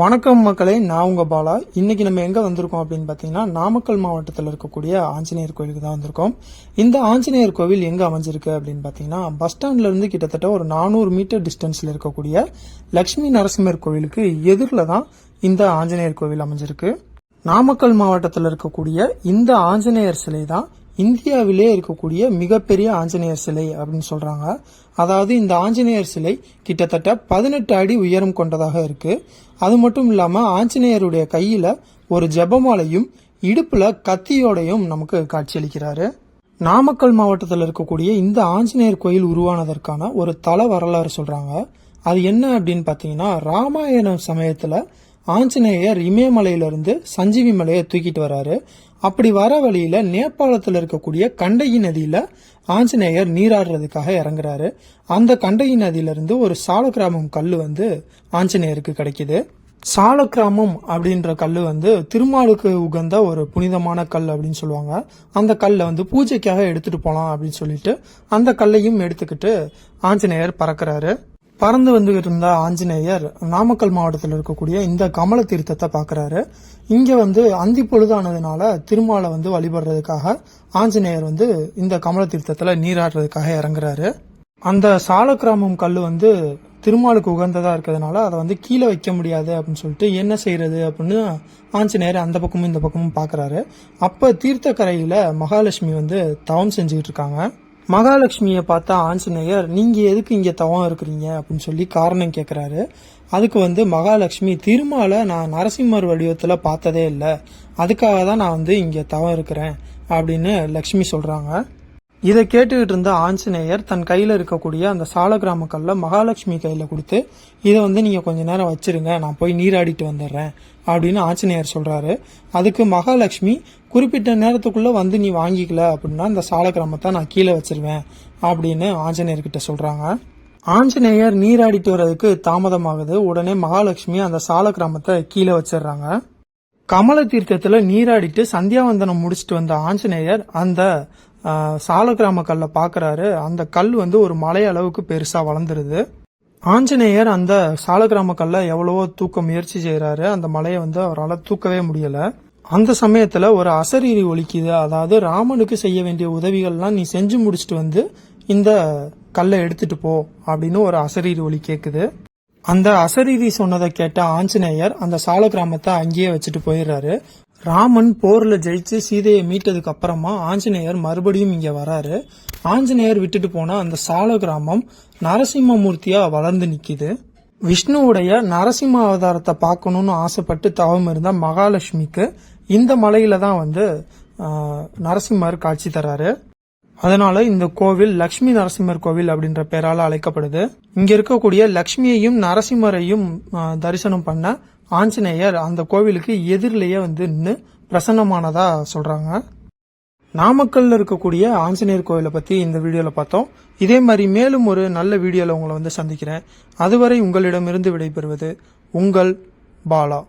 வணக்கம் மக்களே நான் உங்க பாலா. இன்னைக்கு நம்ம எங்க வந்திருக்கோம் அப்படின்னு பாத்தீங்கன்னா நாமக்கல் மாவட்டத்தில் இருக்கக்கூடிய ஆஞ்சநேயர் கோயிலுக்கு தான் வந்திருக்கோம். இந்த ஆஞ்சநேயர் கோவில் எங்க அமைஞ்சிருக்கு அப்படின்னு பாத்தீங்கன்னா பஸ் ஸ்டாண்ட்ல இருந்து கிட்டத்தட்ட ஒரு நானூறு மீட்டர் டிஸ்டன்ஸ்ல இருக்கக்கூடிய லக்ஷ்மி நரசிம்மர் கோவிலுக்கு எதிரில் தான் இந்த ஆஞ்சநேயர் கோவில் அமைஞ்சிருக்கு. நாமக்கல் மாவட்டத்தில் இருக்கக்கூடிய இந்த ஆஞ்சநேயர் சிலை தான் இந்தியாவிலே இருக்கக்கூடிய மிகப்பெரிய ஆஞ்சநேயர் சிலை அப்படின்னு சொல்றாங்க. அதாவது இந்த ஆஞ்சநேயர் சிலை கிட்டத்தட்ட பதினெட்டு அடி உயரம் கொண்டதாக இருக்கு. அது மட்டும் இல்லாம ஆஞ்சநேயருடைய கையில ஒரு ஜெபமாலையும் இடுப்புல கத்தியோடையும் நமக்கு காட்சியளிக்கிறாரு. நாமக்கல் மாவட்டத்தில் இருக்கக்கூடிய இந்த ஆஞ்சநேயர் கோயில் உருவானதற்கான ஒரு தல வரலாறு சொல்றாங்க. அது என்ன அப்படின்னு பார்த்தீங்கன்னா ராமாயணம் சமயத்துல ஆஞ்சநேயர் இமயமலையிலிருந்து சஞ்சீவி மலையை தூக்கிட்டு வராரு. அப்படி வர வழியில நேபாளத்தில் இருக்கக்கூடிய கண்டகி நதியில ஆஞ்சநேயர் நீராடுறதுக்காக இறங்குறாரு. அந்த கண்டகி நதியிலிருந்து ஒரு சாலக்கிராமம் கல் வந்து ஆஞ்சநேயருக்கு கிடைக்குது. சாலக்கிராமம் அப்படின்ற கல் வந்து திருமாலுக்கு உகந்த ஒரு புனிதமான கல் அப்படின்னு சொல்லுவாங்க. அந்த கல்லை வந்து பூஜைக்காக எடுத்துட்டு போலாம் அப்படின்னு சொல்லிட்டு அந்த கல்லையும் எடுத்துக்கிட்டு ஆஞ்சநேயர் பறக்கிறாரு. பறந்து வந்துகிட்டு இருந்த ஆஞ்சநேயர் நாமக்கல் மாவட்டத்தில் இருக்கக்கூடிய இந்த கமல தீர்த்தத்தை பார்க்குறாரு. இங்கே வந்து அந்தி பொழுதானதுனால திருமாலை வந்து வழிபடுறதுக்காக ஆஞ்சநேயர் வந்து இந்த கமல தீர்த்தத்தில் நீராடுறதுக்காக இறங்குறாரு. அந்த சாலக்கிராமம் கல் வந்து திருமாலுக்கு உகந்ததா இருக்கிறதுனால அதை வந்து கீழே வைக்க முடியாது அப்படின்னு சொல்லிட்டு என்ன செய்யறது அப்படின்னு ஆஞ்சநேயர் அந்த பக்கமும் இந்த பக்கமும் பார்க்கறாரு. அப்ப தீர்த்தக்கரையில் மகாலட்சுமி வந்து தவம் செஞ்சுக்கிட்டு இருக்காங்க. மகாலட்சுமியை பார்த்தா ஆஞ்சநேயர் நீங்கள் எதுக்கு இங்கே தவம் இருக்கிறீங்க? அப்படின்னு சொல்லி காரணம் கேட்குறாரு அதுக்கு வந்து மகாலட்சுமி திருமாலை நான் நரசிம்மர் வடிவத்தில் பார்த்ததே இல்லை. அதுக்காக தான் நான் வந்து இங்கே தவம் இருக்கிறேன் அப்படின்னு லக்ஷ்மி சொல்கிறாங்க இதை கேட்டுக்கிட்டு இருந்த ஆஞ்சநேயர் தன் கையில் இருக்கக்கூடிய அந்த சாலக்கிராம கல்லை மகாலட்சுமி கையில் கொடுத்து இதை வந்து நீங்கள் கொஞ்ச நேரம் வச்சிருங்க நான் போய் நீராடிட்டு வந்துடுறேன் அப்படின்னு ஆஞ்சநேயர் சொல்கிறாரு அதுக்கு மகாலட்சுமி குறிப்பிட்ட நேரத்துக்குள்ளே வந்து நீ வாங்கிக்கல அப்படின்னா இந்த சாலக்கிராமத்தை நான் கீழே வச்சிருவேன் அப்படின்னு ஆஞ்சநேயர்கிட்ட சொல்கிறாங்க ஆஞ்சநேயர் நீராடிட்டு வர்றதுக்கு தாமதமாகுது. உடனே மகாலட்சுமி அந்த சாலக்கிராமத்தை கீழே வச்சிடுறாங்க. கமல தீர்த்தத்தில் நீராடிட்டு சந்தியாவந்தனம் முடிச்சுட்டு வந்த ஆஞ்சநேயர் அந்த சாலக்கிராம கல்லை பார்க்குறாரு அந்த கல் வந்து ஒரு மலை அளவுக்கு பெருசாக வளர்ந்துருது. ஆஞ்சநேயர் அந்த சாலக்கிராம கல்லை எவ்வளவோ தூக்க முயற்சி செய்கிறாரு அந்த மலையை வந்து அவரால் தூக்கவே முடியலை. அந்த சமயத்தில் ஒரு அசரீரி ஒலிக்குது. அதாவது ராமனுக்கு செய்ய வேண்டிய உதவிகள்லாம் நீ செஞ்சு முடிச்சிட்டு வந்து இந்த கல்லை எடுத்துட்டு போ அப்படின்னு ஒரு அசரீரி ஒலி கேட்குது அந்த அசரீரி சொன்னதை கேட்ட ஆஞ்சநேயர் அந்த சால கிராமத்தை அங்கேயே வச்சுட்டு போயிடுறாரு. ராமன் போர்ல ஜெயிச்சு சீதையை மீட்டதுக்கு அப்புறமா ஆஞ்சநேயர் மறுபடியும் இங்க வராரு. ஆஞ்சநேயர் விட்டுட்டு போன அந்த சால கிராமம் நரசிம்மமூர்த்தியா வளர்ந்து நிக்குது. விஷ்ணுவுடைய நரசிம்ம அவதாரத்தை பார்க்கணும்னு ஆசைப்பட்டு தவம் இருந்த மகாலட்சுமிக்கு இந்த மலையில தான் வந்து நரசிம்மர் காட்சி தராரு. அதனால இந்த கோவில் லக்ஷ்மி நரசிம்மர் கோவில் அப்படின்ற பெயரால அழைக்கப்படுது. இங்க இருக்கக்கூடிய லக்ஷ்மியையும் நரசிம்மரையும் தரிசனம் பண்ண ஆஞ்சநேயர் அந்த கோவிலுக்கு எதிரிலேயே வந்து நின்று பிரசன்னமானதா சொல்றாங்க. நாமக்கல்ல இருக்கக்கூடிய ஆஞ்சநேயர் கோவிலை பத்தி இந்த வீடியோல பார்த்தோம். இதே மாதிரி மேலும் ஒரு நல்ல வீடியோல உங்களை வந்து சந்திக்கிறேன். அதுவரை உங்களிடமிருந்து விடைபெறுவது உங்கள் பாலா.